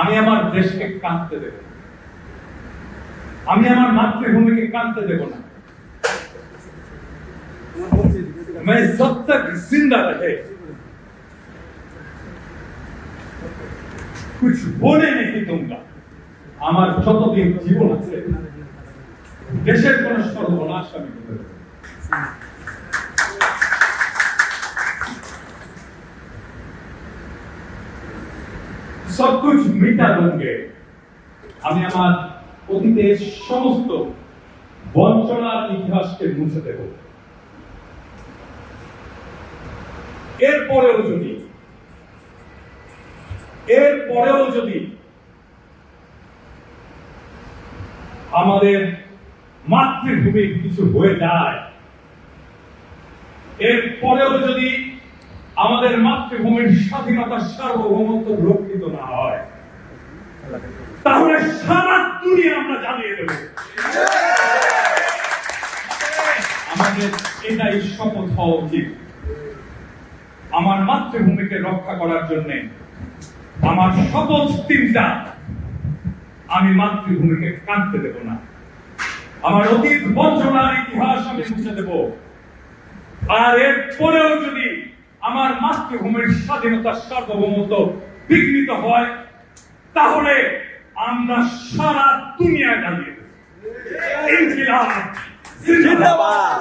আমি আমার দেশকে কাঁদতে দেব না। আমি আমার মাতৃভূমিকে কাঁদতে দেব না मैं जब तक जिंदा रहे कुछ होने नहीं दूंगा আমার যতদিন জীবন আছে দেশের কোন সর্বনাশ আমি হতে দেব না। সব কুছ মিটা দেंगे আমি আমার অতীতের সমস্ত বঞ্চনার ইতিহাসকে মুছে দেব এরপরেও যদি এরপরেও যদি আমাদের মাতৃভূমির কিছু হয়ে যায়, এরপরেও যদি আমাদের মাতৃভূমির স্বাধীনতা সার্বভৌমত্ব রক্ষিত না হয়। তাহলে সারা দুনিয়া আমরা জানিয়ে দেব। আমাদের এটাই শপথ হওয়া উচিত। আমার মাতৃভূমিকে রক্ষা করার জন্য আমার শপথ তিনটা আমি মাতৃভূমিকে কাঁদতে দেব না। আমার অতীত বঞ্চনার ইতিহাস আমি মুছে দেব। আর এরপরেও যদি আমার মাতৃভূমির স্বাধীনতা সার্বভৌমত্ব বিঘ্নিত হয় তাহলে আমরা সারা দুনিয়া দাঁড়িয়ে জিন্দাবাদ।